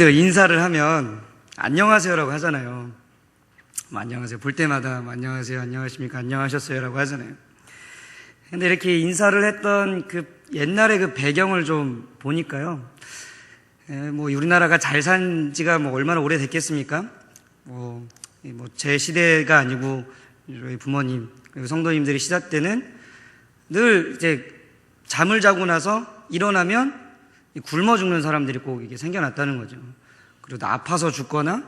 늘 인사를 하면 안녕하세요라고 하잖아요. 뭐 안녕하세요. 볼 때마다 뭐 안녕하세요. 안녕하십니까. 안녕하셨어요라고 하잖아요. 근데 이렇게 인사를 했던 그 옛날의 그 배경을 좀 보니까요. 에, 뭐 우리나라가 잘 산 지가 뭐 얼마나 오래 됐겠습니까? 뭐, 이 뭐제 시대가 아니고 저희 부모님 성도님들이 시대 때는 늘 이제 잠을 자고 나서 일어나면 이 굶어 죽는 사람들이 꼭 이게 생겨났다는 거죠. 그리고 또 아파서 죽거나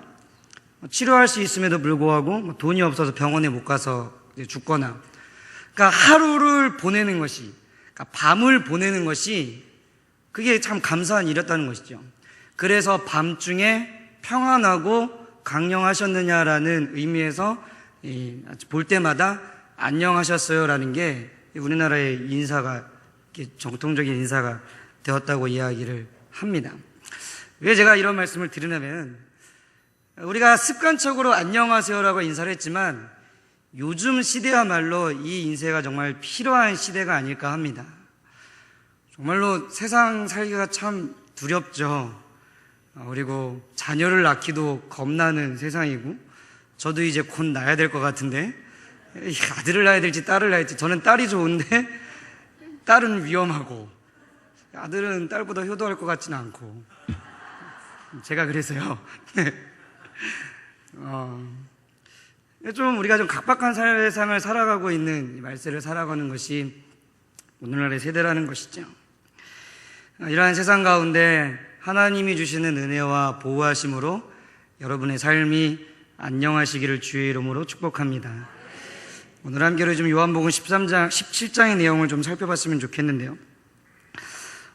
뭐 치료할 수 있음에도 불구하고 뭐 돈이 없어서 병원에 못 가서 죽거나 그러니까 하루를 보내는 것이 그러니까 밤을 보내는 것이 그게 참 감사한 일이었다는 것이죠. 그래서 밤중에 평안하고 강령하셨느냐라는 의미에서 이볼 때마다 안녕하셨어요라는 게 우리나라의 인사가 정통적인 인사가 되었다고 이야기를 합니다. 왜 제가 이런 말씀을 드리냐면 우리가 습관적으로 안녕하세요라고 인사를 했지만 요즘 시대야말로 이 인쇄가 정말 필요한 시대가 아닐까 합니다. 정말로 세상 살기가 참 두렵죠. 어, 그리고 자녀를 낳기도 겁나는 세상이고, 저도 이제 곧 낳아야 될 것 같은데, 이 아들을 낳아야 될지 딸을 낳아야 될지, 저는 딸이 좋은데, 딸은 위험하고, 아들은 딸보다 효도할 것 같지는 않고, 제가 그래서요. 네. 어, 좀 우리가 좀 각박한 세상을 살아가고 있는 이 말세를 살아가는 것이 오늘날의 세대라는 것이죠. 어, 이러한 세상 가운데 하나님이 주시는 은혜와 보호하심으로 여러분의 삶이 안녕하시기를 주의 이름으로 축복합니다. 오늘 함께로 좀 요한복음 13장, 17장의 내용을 좀 살펴봤으면 좋겠는데요.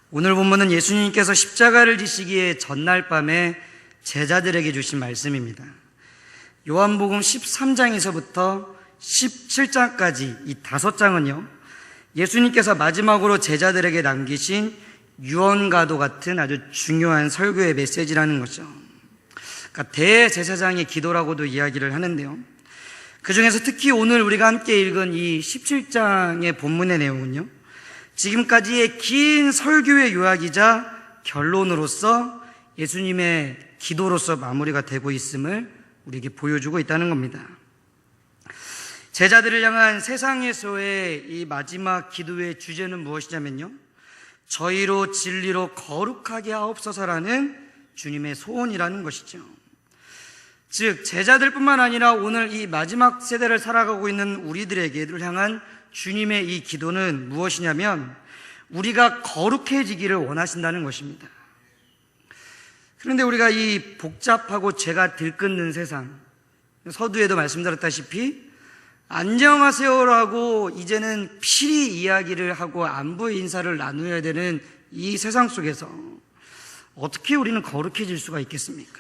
오늘 본문은 예수님께서 십자가를 지시기에 전날 밤에 제자들에게 주신 말씀입니다. 요한복음 13장에서부터 17장까지 이 다섯 장은요, 예수님께서 마지막으로 제자들에게 남기신 유언가도 같은 아주 중요한 설교의 메시지라는 거죠. 그러니까 대제사장의 기도라고도 이야기를 하는데요. 그 중에서 특히 오늘 우리가 함께 읽은 이 17장의 본문의 내용은요. 지금까지의 긴 설교의 요약이자 결론으로서 예수님의 기도로서 마무리가 되고 있음을 우리에게 보여주고 있다는 겁니다. 제자들을 향한 세상에서의 이 마지막 기도의 주제는 무엇이냐면요. 저희로 진리로 거룩하게 하옵소서라는 주님의 소원이라는 것이죠. 즉, 제자들뿐만 아니라 오늘 이 마지막 세대를 살아가고 있는 우리들에게를 향한 주님의 이 기도는 무엇이냐면 우리가 거룩해지기를 원하신다는 것입니다. 그런데 우리가 이 복잡하고 죄가 들끓는 세상, 서두에도 말씀드렸다시피 안녕하세요라고 이제는 필히 이야기를 하고 안부 인사를 나누어야 되는 이 세상 속에서 어떻게 우리는 거룩해질 수가 있겠습니까?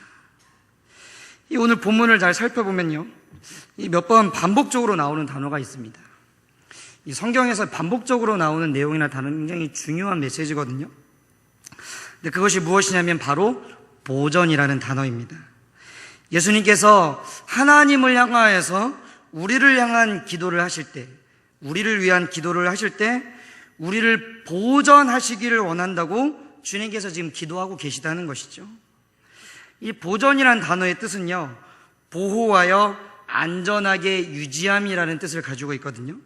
이 오늘 본문을 잘 살펴보면요. 이 몇 번 반복적으로 나오는 단어가 있습니다. 이 성경에서 반복적으로 나오는 내용이나 단어는 굉장히 중요한 메시지거든요. 근데 그것이 무엇이냐면 바로 보전이라는 단어입니다. 예수님께서 하나님을 향하여서 우리를 향한 기도를 하실 때, 우리를 위한 기도를 하실 때, 우리를 보전하시기를 원한다고 주님께서 지금 기도하고 계시다는 것이죠. 이 보전이란 단어의 뜻은요, 보호하여 안전하게 유지함이라는 뜻을 가지고 있거든요.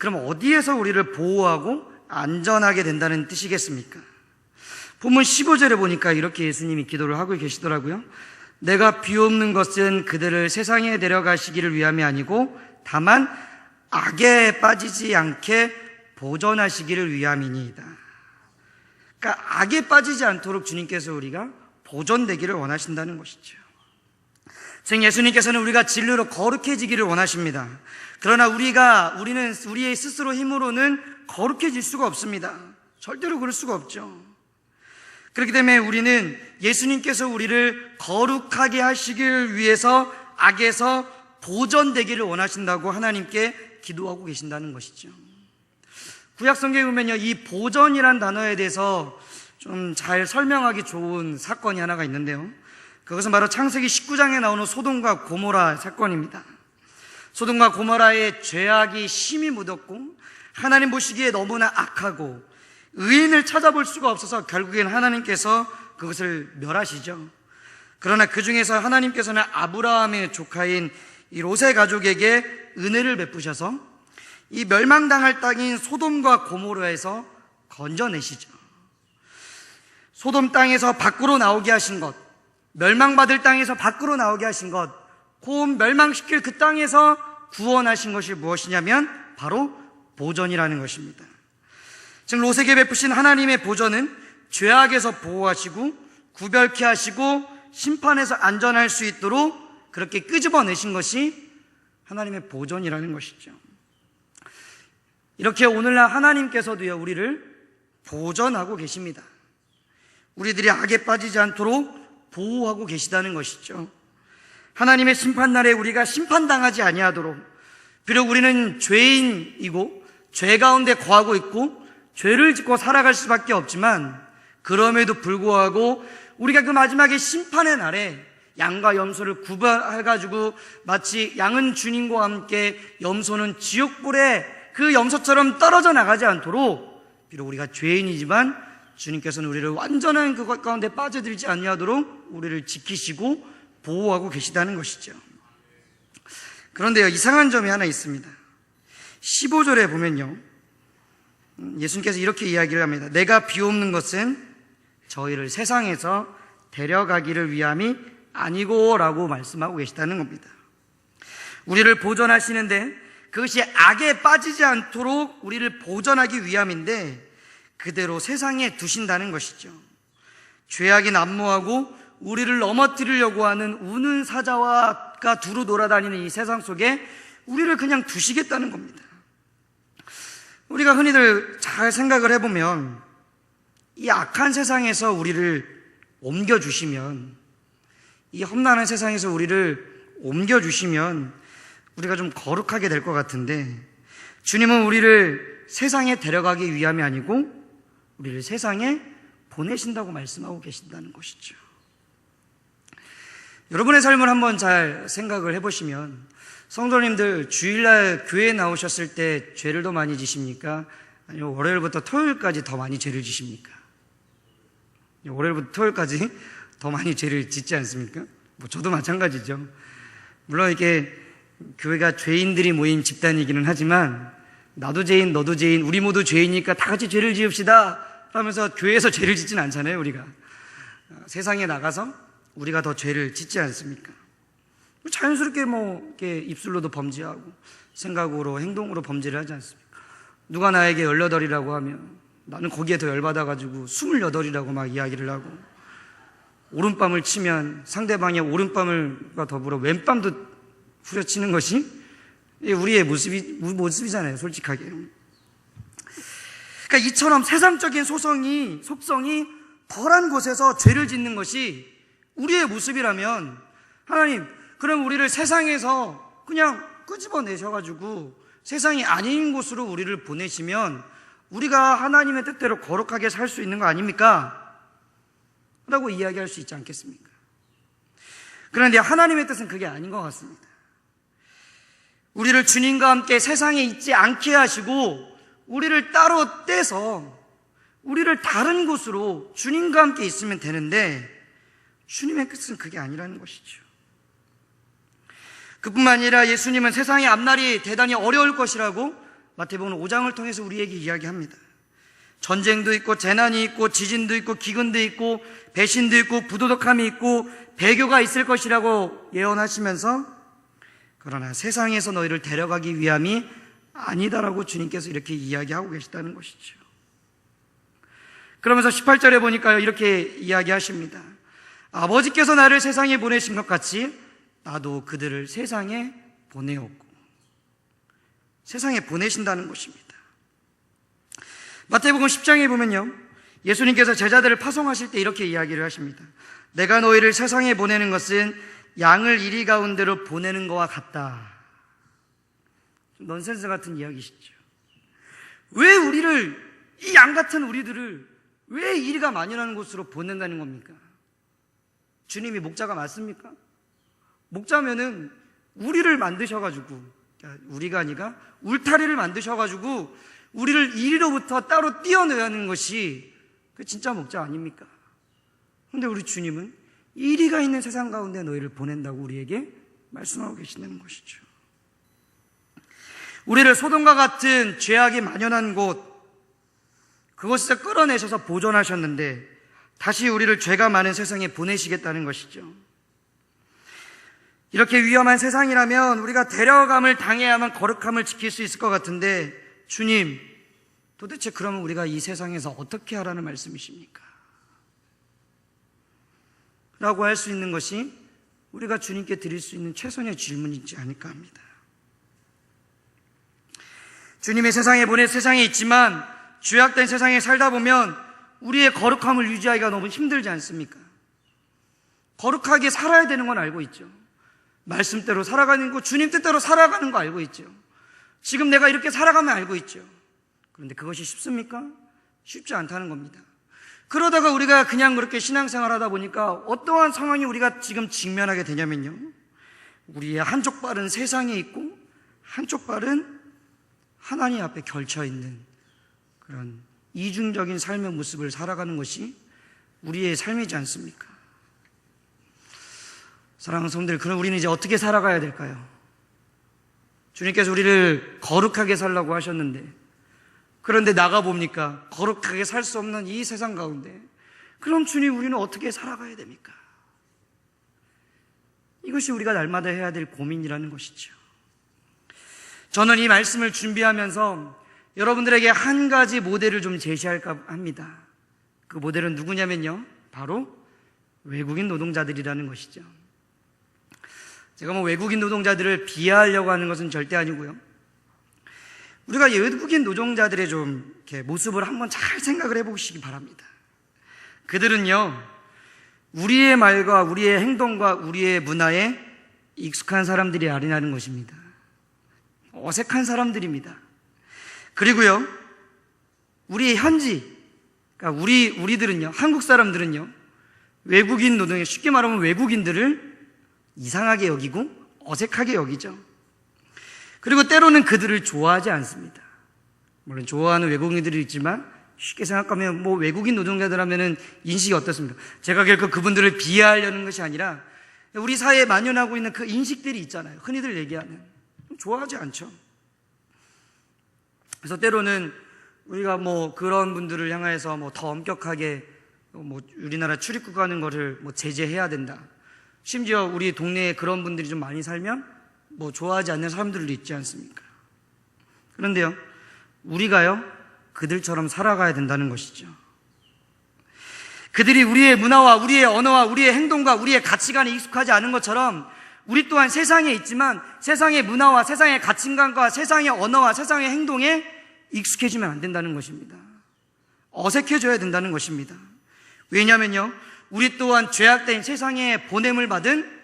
그럼 어디에서 우리를 보호하고 안전하게 된다는 뜻이겠습니까? 본문 15절에 보니까 이렇게 예수님이 기도를 하고 계시더라고요. 내가 비옵는 것은 그들을 세상에 데려가시기를 위함이 아니고 다만 악에 빠지지 않게 보존하시기를 위함이니이다. 그러니까 악에 빠지지 않도록 주님께서 우리가 보존되기를 원하신다는 것이죠. 즉 예수님께서는 우리가 진리로 거룩해지기를 원하십니다. 그러나 우리가 우리는 우리의 스스로 힘으로는 거룩해질 수가 없습니다. 절대로 그럴 수가 없죠. 그렇기 때문에 우리는 예수님께서 우리를 거룩하게 하시길 위해서 악에서 보존되기를 원하신다고 하나님께 기도하고 계신다는 것이죠. 구약 성경에 보면요, 이 보존이란 단어에 대해서 좀 잘 설명하기 좋은 사건이 하나가 있는데요. 그것은 바로 창세기 19장에 나오는 소돔과 고모라 사건입니다. 소돔과 고모라의 죄악이 심히 묻었고 하나님 보시기에 너무나 악하고 의인을 찾아볼 수가 없어서 결국엔 하나님께서 그것을 멸하시죠. 그러나 그 중에서 하나님께서는 아브라함의 조카인 이 롯의 가족에게 은혜를 베푸셔서 이 멸망당할 땅인 소돔과 고모르에서 건져내시죠. 소돔 땅에서 밖으로 나오게 하신 것, 멸망받을 땅에서 밖으로 나오게 하신 것, 곧 멸망시킬 그 땅에서 구원하신 것이 무엇이냐면 바로 보전이라는 것입니다. 즉 롯에게 베푸신 하나님의 보전은 죄악에서 보호하시고 구별케 하시고 심판에서 안전할 수 있도록 그렇게 끄집어내신 것이 하나님의 보전이라는 것이죠. 이렇게 오늘날 하나님께서도요 우리를 보전하고 계십니다. 우리들이 악에 빠지지 않도록 보호하고 계시다는 것이죠. 하나님의 심판날에 우리가 심판당하지 아니하도록 비록 우리는 죄인이고 죄 가운데 거하고 있고 죄를 짓고 살아갈 수밖에 없지만 그럼에도 불구하고 우리가 그 마지막에 심판의 날에 양과 염소를 구별해가지고 마치 양은 주님과 함께 염소는 지옥불에 그 염소처럼 떨어져 나가지 않도록 비록 우리가 죄인이지만 주님께서는 우리를 완전한 그것 가운데 빠져들지 아니하도록 우리를 지키시고 보호하고 계시다는 것이죠. 그런데요, 이상한 점이 하나 있습니다. 15절에 보면요, 예수님께서 이렇게 이야기를 합니다. 내가 비옵는 것은 저희를 세상에서 데려가기를 위함이 아니고 라고 말씀하고 계시다는 겁니다. 우리를 보존하시는데 그것이 악에 빠지지 않도록 우리를 보존하기 위함인데 그대로 세상에 두신다는 것이죠. 죄악이 난무하고 우리를 넘어뜨리려고 하는 우는 사자와가 두루 돌아다니는 이 세상 속에 우리를 그냥 두시겠다는 겁니다. 우리가 흔히들 잘 생각을 해보면 이 악한 세상에서 우리를 옮겨주시면 이 험난한 세상에서 우리를 옮겨주시면 우리가 좀 거룩하게 될 것 같은데 주님은 우리를 세상에 데려가기 위함이 아니고 우리를 세상에 보내신다고 말씀하고 계신다는 것이죠. 여러분의 삶을 한번 잘 생각을 해보시면 성도님들 주일날 교회에 나오셨을 때 죄를 더 많이 지십니까? 아니면 월요일부터 토요일까지 더 많이 죄를 지십니까? 월요일부터 토요일까지 더 많이 죄를 짓지 않습니까? 뭐 저도 마찬가지죠. 물론 이게 교회가 죄인들이 모인 집단이기는 하지만 나도 죄인, 너도 죄인, 우리 모두 죄이니까 다 같이 죄를 지읍시다. 하면서 교회에서 죄를 짓진 않잖아요, 우리가. 세상에 나가서 우리가 더 죄를 짓지 않습니까? 자연스럽게 뭐 이렇게 입술로도 범죄하고 생각으로 행동으로 범죄를 하지 않습니까? 누가 나에게 열여덟이라고 하면 나는 거기에 더 열받아가지고 스물여덟이라고 막 이야기를 하고 오른밤을 치면 상대방의 오른밤을과 더불어 왼밤도 후려치는 것이 우리의 모습이, 모습이잖아요, 솔직하게. 그러니까 이처럼 세상적인 소성이, 속성이 덜한 곳에서 죄를 짓는 것이 우리의 모습이라면 하나님, 그럼 우리를 세상에서 그냥 끄집어내셔가지고 세상이 아닌 곳으로 우리를 보내시면 우리가 하나님의 뜻대로 거룩하게 살 수 있는 거 아닙니까? 라고 이야기할 수 있지 않겠습니까? 그런데 하나님의 뜻은 그게 아닌 것 같습니다. 우리를 주님과 함께 세상에 있지 않게 하시고 우리를 따로 떼서 우리를 다른 곳으로 주님과 함께 있으면 되는데 주님의 뜻은 그게 아니라는 것이죠. 그뿐만 아니라 예수님은 세상의 앞날이 대단히 어려울 것이라고 마태복음 5장을 통해서 우리에게 이야기합니다. 전쟁도 있고 재난이 있고 지진도 있고 기근도 있고 배신도 있고 부도덕함이 있고 배교가 있을 것이라고 예언하시면서 그러나 세상에서 너희를 데려가기 위함이 아니다라고 주님께서 이렇게 이야기하고 계시다는 것이죠. 그러면서 18절에 보니까 이렇게 이야기하십니다. 아버지께서 나를 세상에 보내신 것 같이 나도 그들을 세상에 보내었고 세상에 보내신다는 것입니다. 마태복음 10장에 보면요. 예수님께서 제자들을 파송하실 때 이렇게 이야기를 하십니다. 내가 너희를 세상에 보내는 것은 양을 이리 가운데로 보내는 것과 같다. 넌센스 같은 이야기시죠. 왜 우리를, 이 양 같은 우리들을 왜 이리가 만연하는 곳으로 보낸다는 겁니까? 주님이 목자가 맞습니까? 목자면은 우리를 만드셔가지고, 우리가 아니라 울타리를 만드셔가지고 우리를 이리로부터 따로 띄어내야 하는 것이 그 진짜 목자 아닙니까? 근데 우리 주님은 이리가 있는 세상 가운데 너희를 보낸다고 우리에게 말씀하고 계시는 것이죠. 우리를 소돔과 같은 죄악이 만연한 곳, 그곳에서 끌어내셔서 보존하셨는데 다시 우리를 죄가 많은 세상에 보내시겠다는 것이죠. 이렇게 위험한 세상이라면 우리가 데려감을 당해야만 거룩함을 지킬 수 있을 것 같은데 주님, 도대체 그러면 우리가 이 세상에서 어떻게 하라는 말씀이십니까? 라고 할 수 있는 것이 우리가 주님께 드릴 수 있는 최선의 질문이지 않을까 합니다. 주님의 세상에 보내 세상에 있지만 죄악된 세상에 살다 보면 우리의 거룩함을 유지하기가 너무 힘들지 않습니까? 거룩하게 살아야 되는 건 알고 있죠. 말씀대로 살아가는 거, 주님 뜻대로 살아가는 거 알고 있죠. 지금 내가 이렇게 살아가면 알고 있죠. 그런데 그것이 쉽습니까? 쉽지 않다는 겁니다. 그러다가 우리가 그냥 그렇게 신앙생활 하다 보니까 어떠한 상황이 우리가 지금 직면하게 되냐면요. 우리의 한쪽 발은 세상에 있고 한쪽 발은 하나님 앞에 걸쳐 있는 그런 이중적인 삶의 모습을 살아가는 것이 우리의 삶이지 않습니까? 사랑하는 성들, 그럼 우리는 이제 어떻게 살아가야 될까요? 주님께서 우리를 거룩하게 살라고 하셨는데, 그런데 나가봅니까? 거룩하게 살 수 없는 이 세상 가운데, 그럼 주님 우리는 어떻게 살아가야 됩니까? 이것이 우리가 날마다 해야 될 고민이라는 것이죠. 저는 이 말씀을 준비하면서 여러분들에게 한 가지 모델을 좀 제시할까 합니다. 그 모델은 누구냐면요. 바로 외국인 노동자들이라는 것이죠. 제가 뭐 외국인 노동자들을 비하하려고 하는 것은 절대 아니고요. 우리가 외국인 노동자들의 좀 이렇게 모습을 한번 잘 생각을 해보시기 바랍니다. 그들은요, 우리의 말과 우리의 행동과 우리의 문화에 익숙한 사람들이 아니라는 것입니다. 어색한 사람들입니다. 그리고요, 우리 현지, 그러니까 우리, 우리들은요, 한국 사람들은요, 외국인 노동에 쉽게 말하면 외국인들을 이상하게 여기고 어색하게 여기죠. 그리고 때로는 그들을 좋아하지 않습니다. 물론 좋아하는 외국인들이 있지만 쉽게 생각하면 뭐 외국인 노동자들 하면은 인식이 어떻습니까? 제가 결코 그분들을 비하하려는 것이 아니라 우리 사회에 만연하고 있는 그 인식들이 있잖아요. 흔히들 얘기하는. 좋아하지 않죠. 그래서 때로는 우리가 뭐 그런 분들을 향해서 뭐 더 엄격하게 뭐 우리나라 출입국 가는 거를 뭐 제재해야 된다. 심지어 우리 동네에 그런 분들이 좀 많이 살면 뭐 좋아하지 않는 사람들도 있지 않습니까? 그런데요, 우리가요, 그들처럼 살아가야 된다는 것이죠. 그들이 우리의 문화와 우리의 언어와 우리의 행동과 우리의 가치관에 익숙하지 않은 것처럼 우리 또한 세상에 있지만 세상의 문화와 세상의 가치관과 세상의 언어와 세상의 행동에 익숙해지면 안 된다는 것입니다. 어색해져야 된다는 것입니다. 왜냐하면요, 우리 또한 죄악된 세상에 보냄을 받은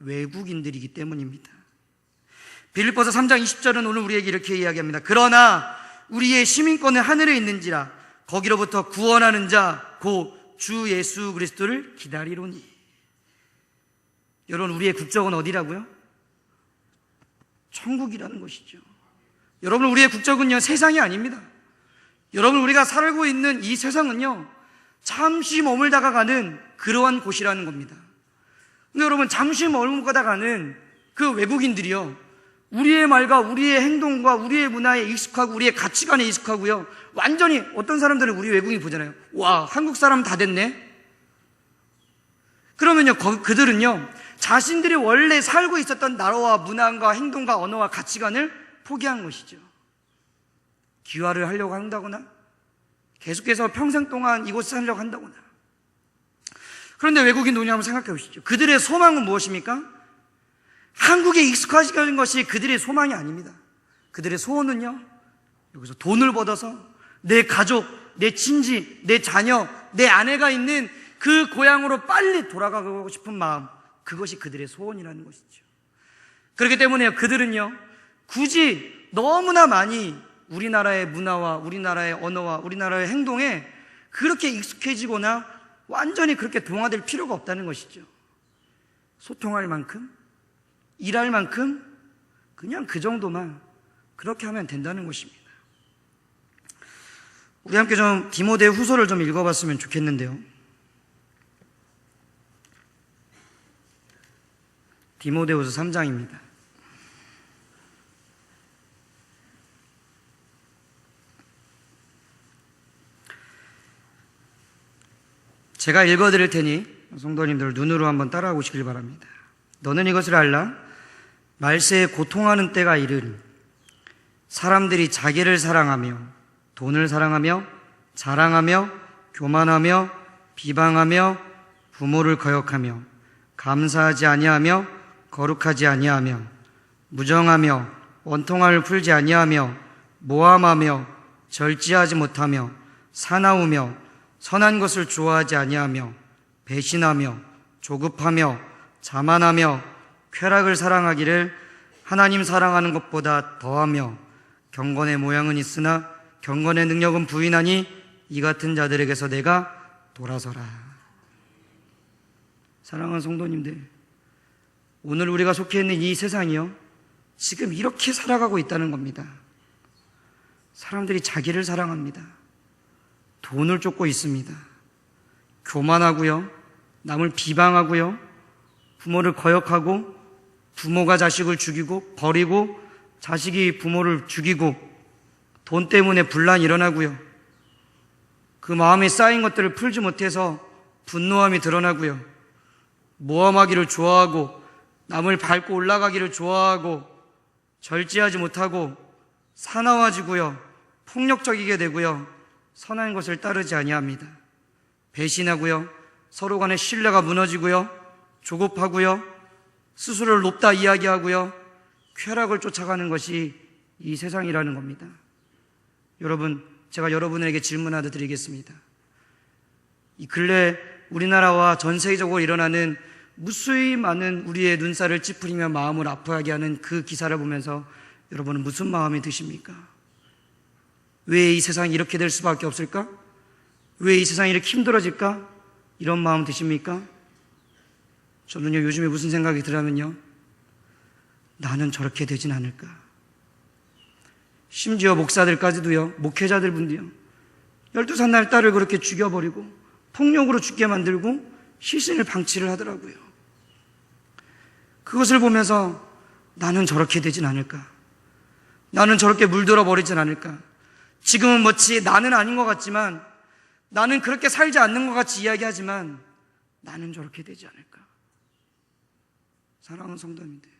외국인들이기 때문입니다. 빌립보서 3장 20절은 오늘 우리에게 이렇게 이야기합니다. 그러나 우리의 시민권은 하늘에 있는지라 거기로부터 구원하는 자 곧 주 예수 그리스도를 기다리로니. 여러분 우리의 국적은 어디라고요? 천국이라는 것이죠. 여러분 우리의 국적은요 세상이 아닙니다. 여러분 우리가 살고 있는 이 세상은요 잠시 머물다가 가는 그러한 곳이라는 겁니다. 근데 여러분 잠시 머물다가 가는 그 외국인들이요 우리의 말과 우리의 행동과 우리의 문화에 익숙하고 우리의 가치관에 익숙하고요 완전히 어떤 사람들은 우리 외국인 보잖아요. 와 한국 사람 다 됐네. 그러면요 그들은요 자신들이 원래 살고 있었던 나라와 문화과 행동과 언어와 가치관을 포기한 것이죠. 귀화를 하려고 한다거나 계속해서 평생 동안 이곳에 살려고 한다거나 그런데 외국인 노냐 한번 생각해 보시죠. 그들의 소망은 무엇입니까? 한국에 익숙해지는 것이 그들의 소망이 아닙니다. 그들의 소원은요, 여기서 돈을 벌어서 내 가족, 내 친지, 내 자녀, 내 아내가 있는 그 고향으로 빨리 돌아가고 싶은 마음, 그것이 그들의 소원이라는 것이죠. 그렇기 때문에 그들은요, 굳이 너무나 많이 우리나라의 문화와 우리나라의 언어와 우리나라의 행동에 그렇게 익숙해지거나 완전히 그렇게 동화될 필요가 없다는 것이죠. 소통할 만큼, 일할 만큼, 그냥 그 정도만 그렇게 하면 된다는 것입니다. 우리 함께 좀 디모데 후서를 좀 읽어봤으면 좋겠는데요. 디모데후서 3장입니다. 제가 읽어드릴 테니 성도님들 눈으로 한번 따라하고 오시길 바랍니다. 너는 이것을 알라. 말세에 고통하는 때가 이르니 사람들이 자기를 사랑하며 돈을 사랑하며 자랑하며 교만하며 비방하며 부모를 거역하며 감사하지 아니하며 거룩하지 아니하며 무정하며 원통함을 풀지 아니하며 모함하며 절제하지 못하며 사나우며 선한 것을 좋아하지 아니하며 배신하며 조급하며 자만하며 쾌락을 사랑하기를 하나님 사랑하는 것보다 더하며 경건의 모양은 있으나 경건의 능력은 부인하니 이 같은 자들에게서 내가 돌아서라. 사랑하는 성도님들, 오늘 우리가 속해 있는 이 세상이요, 지금 이렇게 살아가고 있다는 겁니다. 사람들이 자기를 사랑합니다. 돈을 쫓고 있습니다. 교만하고요, 남을 비방하고요, 부모를 거역하고, 부모가 자식을 죽이고, 버리고, 자식이 부모를 죽이고, 돈 때문에 분란이 일어나고요. 그 마음에 쌓인 것들을 풀지 못해서 분노함이 드러나고요. 모함하기를 좋아하고, 남을 밟고 올라가기를 좋아하고, 절제하지 못하고, 사나워지고요. 폭력적이게 되고요. 선한 것을 따르지 아니합니다. 배신하고요. 서로 간의 신뢰가 무너지고요. 조급하고요. 스스로를 높다 이야기하고요. 쾌락을 쫓아가는 것이 이 세상이라는 겁니다. 여러분, 제가 여러분에게 질문 하나 드리겠습니다. 이 근래 우리나라와 전 세계적으로 일어나는 무수히 많은 우리의 눈살을 찌푸리며 마음을 아파하게 하는 그 기사를 보면서 여러분은 무슨 마음이 드십니까? 왜 이 세상이 이렇게 될 수밖에 없을까? 왜 이 세상이 이렇게 힘들어질까? 이런 마음 드십니까? 저는요, 요즘에 무슨 생각이 들냐면요. 나는 저렇게 되진 않을까. 심지어 목사들까지도요, 목회자들 분도요, 12살 날 딸을 그렇게 죽여버리고, 폭력으로 죽게 만들고, 시신을 방치를 하더라고요. 그것을 보면서 나는 저렇게 되진 않을까. 나는 저렇게 물들어 버리진 않을까. 지금은 뭐지 나는 아닌 것 같지만 나는 그렇게 살지 않는 것 같이 이야기하지만 나는 저렇게 되지 않을까. 사랑하는 성도님들,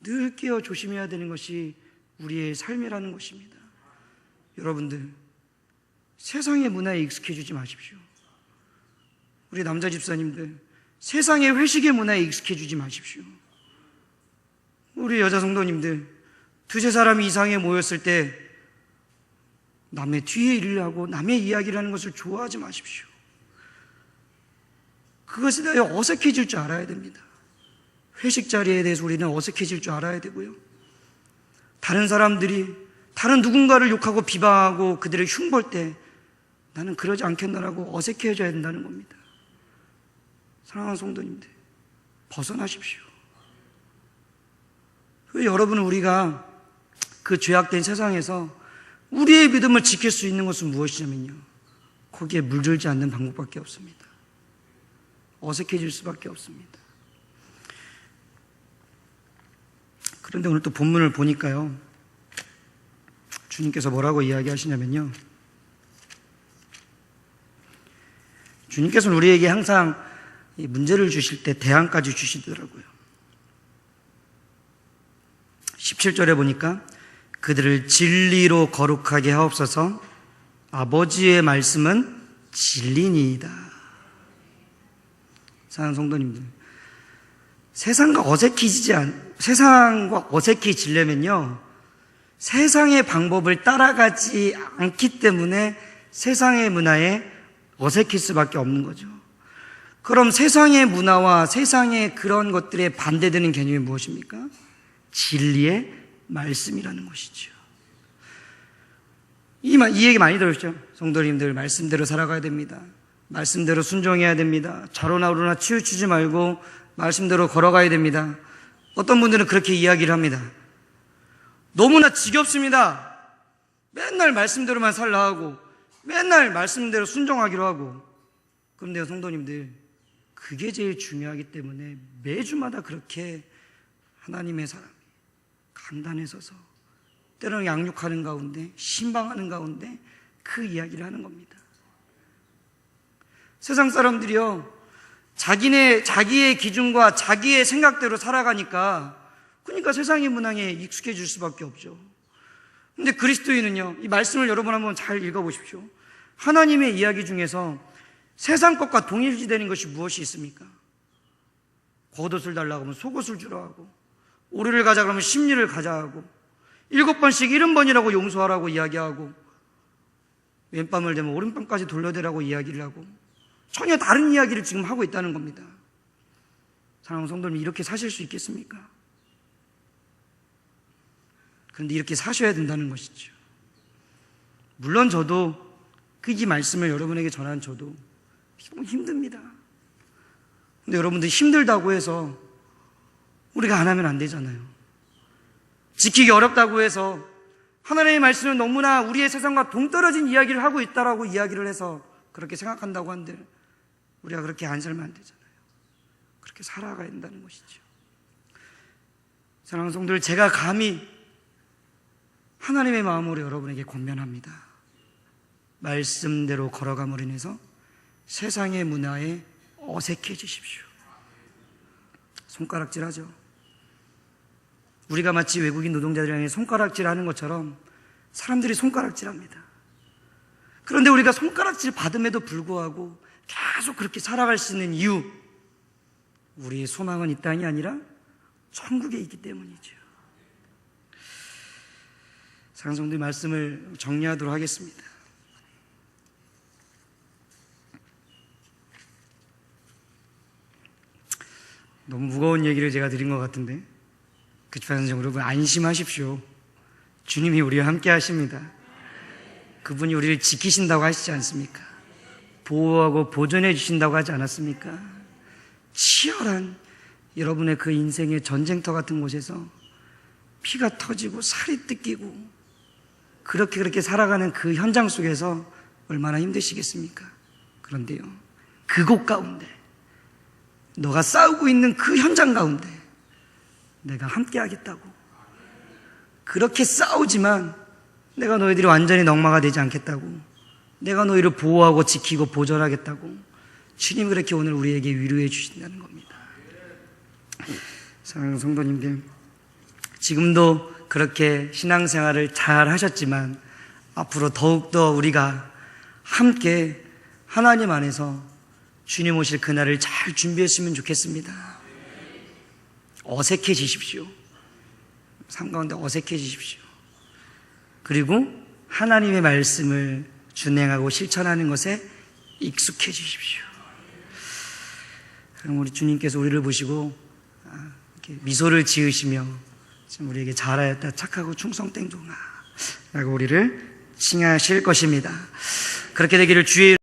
늘 깨어 조심해야 되는 것이 우리의 삶이라는 것입니다. 여러분들, 세상의 문화에 익숙해지지 마십시오. 우리 남자 집사님들, 세상의 회식의 문화에 익숙해지지 마십시오. 우리 여자 성도님들, 두세 사람이 이상에 모였을 때 남의 뒤에 일을 하고 남의 이야기를 하는 것을 좋아하지 마십시오. 그것에 대해 어색해질 줄 알아야 됩니다. 회식 자리에 대해서 우리는 어색해질 줄 알아야 되고요. 다른 사람들이 다른 누군가를 욕하고 비방하고 그들을 흉볼 때 나는 그러지 않겠나라고 어색해져야 된다는 겁니다. 사랑하는 성도님들, 벗어나십시오. 왜 여러분은 우리가 그 죄악된 세상에서 우리의 믿음을 지킬 수 있는 것은 무엇이냐면요. 거기에 물들지 않는 방법밖에 없습니다. 어색해질 수밖에 없습니다. 그런데 오늘 또 본문을 보니까요. 주님께서 뭐라고 이야기하시냐면요. 주님께서는 우리에게 항상 문제를 주실 때 대안까지 주시더라고요. 17절에 보니까 그들을 진리로 거룩하게 하옵소서 아버지의 말씀은 진리니이다. 사랑하는 성도님들. 세상과 어색해지지 않, 세상과 어색해지려면요. 세상의 방법을 따라가지 않기 때문에 세상의 문화에 어색할 수밖에 없는 거죠. 그럼 세상의 문화와 세상의 그런 것들에 반대되는 개념이 무엇입니까? 진리의 말씀이라는 것이죠. 이, 이 얘기 많이 들으시죠? 성도님들, 말씀대로 살아가야 됩니다. 말씀대로 순종해야 됩니다. 좌로나 우로나 치우치지 말고 말씀대로 걸어가야 됩니다. 어떤 분들은 그렇게 이야기를 합니다. 너무나 지겹습니다. 맨날 말씀대로만 살라 하고, 맨날 말씀대로 순종하기로 하고. 그런데요, 성도님들, 그게 제일 중요하기 때문에 매주마다 그렇게 하나님의 사람이 강단에 서서 때로는 양육하는 가운데 신방하는 가운데 그 이야기를 하는 겁니다. 세상 사람들이요 자기네 자기의 기준과 자기의 생각대로 살아가니까 그러니까 세상의 문화에 익숙해질 수밖에 없죠. 근데 그리스도인은요 이 말씀을 여러분 한번 잘 읽어보십시오. 하나님의 이야기 중에서 세상 것과 동일시되는 것이 무엇이 있습니까? 겉옷을 달라고 하면 속옷을 주라 하고 오리를 가자 그러면 심리를 가자 하고 일곱 번씩 일흔 번이라고 용서하라고 이야기하고 왼밤을 되면 오른밤까지 돌려대라고 이야기를 하고 전혀 다른 이야기를 지금 하고 있다는 겁니다. 사랑하는 성도님 이렇게 사실 수 있겠습니까? 그런데 이렇게 사셔야 된다는 것이죠. 물론 저도 그 이 말씀을 여러분에게 전한 저도 너무 힘듭니다. 근데 여러분들 힘들다고 해서 우리가 안 하면 안 되잖아요. 지키기 어렵다고 해서 하나님의 말씀은 너무나 우리의 세상과 동떨어진 이야기를 하고 있다라고 이야기를 해서 그렇게 생각한다고 한들 우리가 그렇게 안 살면 안 되잖아요. 그렇게 살아가야 된다는 것이죠. 사랑하는 성도들, 제가 감히 하나님의 마음으로 여러분에게 권면합니다. 말씀대로 걸어감으로 인해서 세상의 문화에 어색해지십시오. 손가락질 하죠. 우리가 마치 외국인 노동자들에게 손가락질 하는 것처럼 사람들이 손가락질 합니다. 그런데 우리가 손가락질 받음에도 불구하고 계속 그렇게 살아갈 수 있는 이유, 우리의 소망은 이 땅이 아니라 천국에 있기 때문이죠. 상성들 말씀을 정리하도록 하겠습니다. 너무 무거운 얘기를 제가 드린 것 같은데, 그치만 여러분 안심하십시오. 주님이 우리와 함께 하십니다. 그분이 우리를 지키신다고 하시지 않습니까? 보호하고 보존해 주신다고 하지 않았습니까? 치열한 여러분의 그 인생의 전쟁터 같은 곳에서 피가 터지고 살이 뜯기고 그렇게 그렇게 살아가는 그 현장 속에서 얼마나 힘드시겠습니까? 그런데요, 그곳 가운데 너가 싸우고 있는 그 현장 가운데 내가 함께 하겠다고. 그렇게 싸우지만 내가 너희들이 완전히 넉마가 되지 않겠다고. 내가 너희를 보호하고 지키고 보존하겠다고. 주님 그렇게 오늘 우리에게 위로해 주신다는 겁니다. 사랑하는 성도님들, 지금도 그렇게 신앙생활을 잘 하셨지만 앞으로 더욱더 우리가 함께 하나님 안에서 주님 오실 그날을 잘 준비했으면 좋겠습니다. 어색해지십시오. 삶 가운데 어색해지십시오. 그리고 하나님의 말씀을 준행하고 실천하는 것에 익숙해지십시오. 그럼 우리 주님께서 우리를 보시고 아, 미소를 지으시며 지금 우리에게 잘하였다 착하고 충성된 종아 라고 우리를 칭하실 것입니다. 그렇게 되기를 주의